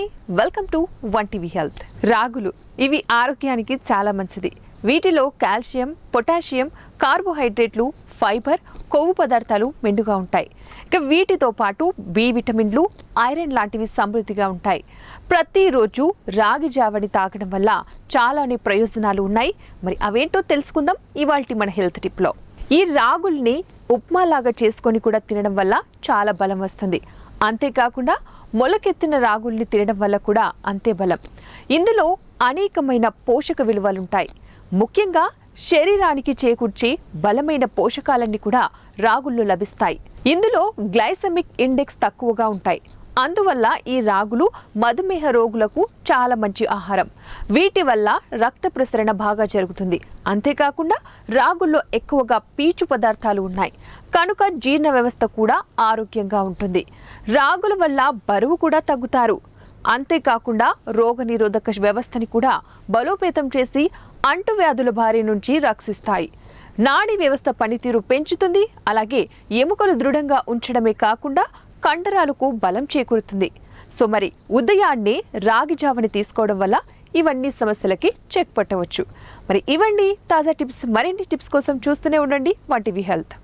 Hi welcome to One TV health. రాగులు ఇవి ఆరోగ్యానికి చాలా మంచిది. వీటిలో కాల్షియం పొటాషియం కార్బోహైడ్రేట్లు ఫైబర్ కొవ్వు పదార్థాలు మెండుగా ఉంటాయి. ఇక వీటితో పాటు బి విటమిన్లు ఐరన్ లాంటివి సమృద్ధిగా ఉంటాయి. ప్రతిరోజు రాగి జావని తాగడం వల్ల చాలానే ప్రయోజనాలు ఉన్నాయి. మరి అవేంటో తెలుసుకుందాం ఇవాళ మన హెల్త్ టిప్లో. ఈ రాగుల్ని ఉప్మాలాగా చేసుకొని కూడా తినడం వల్ల చాలా బలం వస్తుంది. అంతేకాకుండా మొలకెత్తిన రాగుల్ని తినడం వల్ల కూడా అంతే బలం. ఇందులో అనేకమైన పోషక విలువలుంటాయి. ముఖ్యంగా శరీరానికి చేకూర్చే బలమైన పోషకాలన్నీ కూడా రాగుల్లో లభిస్తాయి. ఇందులో గ్లైసమిక్ ఇండెక్స్ తక్కువగా ఉంటాయి. అందువల్ల ఈ రాగులు మధుమేహ రోగులకు చాలా మంచి ఆహారం. వీటి వల్ల రక్త ప్రసరణ బాగా జరుగుతుంది. అంతేకాకుండా రాగుల్లో ఎక్కువగా పీచు పదార్థాలు ఉన్నాయి. కనుక జీర్ణ వ్యవస్థ కూడా ఆరోగ్యంగా ఉంటుంది. రాగుల వల్ల బరువు కూడా తగ్గుతారు. అంతేకాకుండా రోగనిరోధక వ్యవస్థని కూడా బలోపేతం చేసి అంటువ్యాధుల బారి నుంచి రక్షిస్తాయి. నాడీ వ్యవస్థ పనితీరు పెంచుతుంది. అలాగే ఎముకలు దృఢంగా ఉంచడమే కాకుండా కండరాలకు బలం చేకూరుతుంది. సో మరి ఉదయాన్నే రాగి జావని తీసుకోవడం వల్ల ఇవన్నీ సమస్యలకి చెక్ పట్టవచ్చు మరి ఇవండి తాజా టిప్స్ మరిన్ని టిప్స్ కోసం చూస్తూనే ఉండండి వంటివి హెల్త్.